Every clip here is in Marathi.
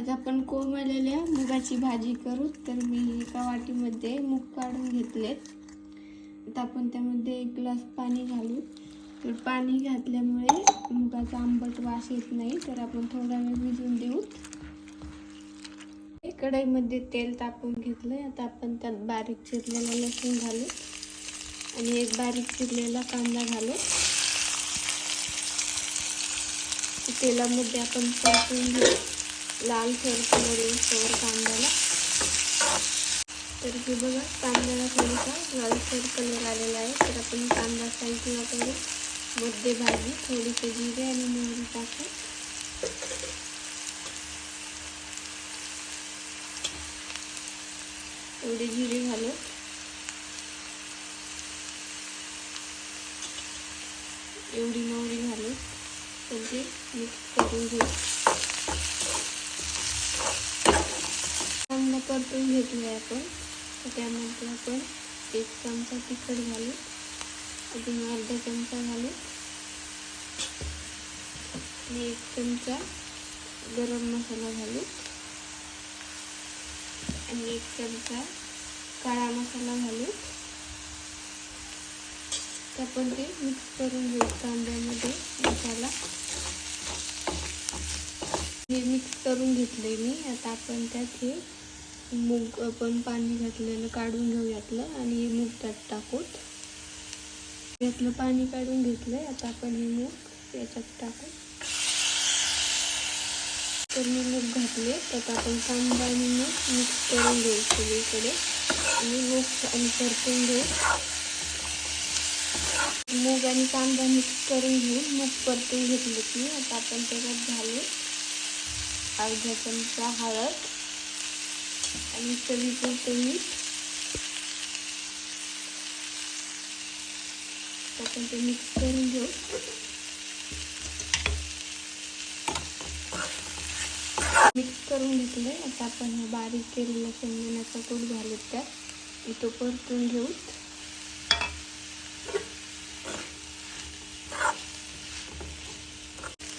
आज आपण कोमळलेल्या मुगाची भाजी करू. तर मी एका वाटीमध्ये मूग काढून घेतलेत. आता आपण त्यामध्ये एक ग्लास पाणी घालू तर पाणी घातल्यामुळे मुगाचा आंबट वास येत नाही. तर आपण थोडा वेळ भिजून देऊ. कढईमध्ये तेल तापून घेतलंय. आता आपण त्यात बारीक चिरलेला लसूण घालू आणि एक बारीक चिरलेला कांदा घालू तेलामध्ये आपण परतून घेऊ. लाल थर कलर कांद्याला तर हे बघा कांद्याला थोडासा लालसर कलर आलेला आहे. तर आपण कांदा साईडला करू मध्ये भाजी थोडीसे जिरे आणि मोहरी टाकू एवढे जिरे घालू एवढी मोहरी घालू ते मिक्स करून घेऊ कांदा परतून घेतला आहे आपण. त्यामध्ये आपण एक चमचा तिखट घालू. अजून अर्धा चमचा घालू. आणि एक चमचा गरम मसाला घालू. आणि एक चमचा काळा मसाला घालू. तर आपण ते मिक्स करून घेऊ कांद्यामध्ये मसाला. हे मिक्स करून घेतले मी. आता आपण त्यात हे मूग आपण पाणी घातलेलं काढून घेऊ यातलं आणि हे मूग त्यात टाकू यातलं पाणी काढून घेतलंय आता आपण हे मूग याच्यात टाकू तर मी मूग घातले त्यात आपण कांदा आणि मूग मिक्स करून घेऊ सगळीकडे आणि मूग आणि परतून घेऊ. मूग आणि कांदा मिक्स करून घेऊन मूग परतून घेतले मी आता आपण त्याच्यात घालू. अर्धा चमचा हळद. आणि चवीपुरतं मीठ. आपण ते मिक्स करून घेऊ. मिक्स करून घेतलंय. आता आपण हे बारीक केलेला शेंगदाण्याचा कूट घालू त्यात तो परतून घेऊ.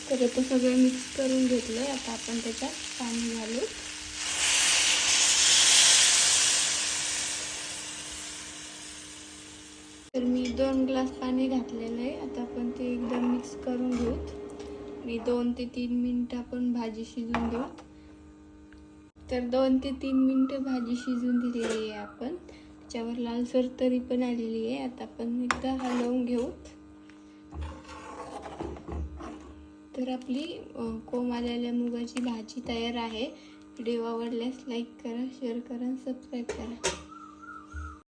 तर आता सगळं मिक्स करून घेतलंय. आता आपण त्याच्यात पाणी घालू. तर मी दोन ग्लास पाणी घातलेलं आहे. आता आपण ते एकदम मिक्स करून घेऊत. मी दोन ते तीन मिनटं आपण भाजी शिजून देऊ. तर दोन ते तीन मिनटं भाजी शिजून दिलेली आहे आपण. त्याच्यावर लालसर तरी पण आलेली आहे. आता आपण एकदा हलवून घेऊ. तर आपली कोम आलेल्या मुगाची भाजी तयार आहे. व्हिडिओ आवडल्यास लाईक करा शेअर करा सबस्क्राईब करा.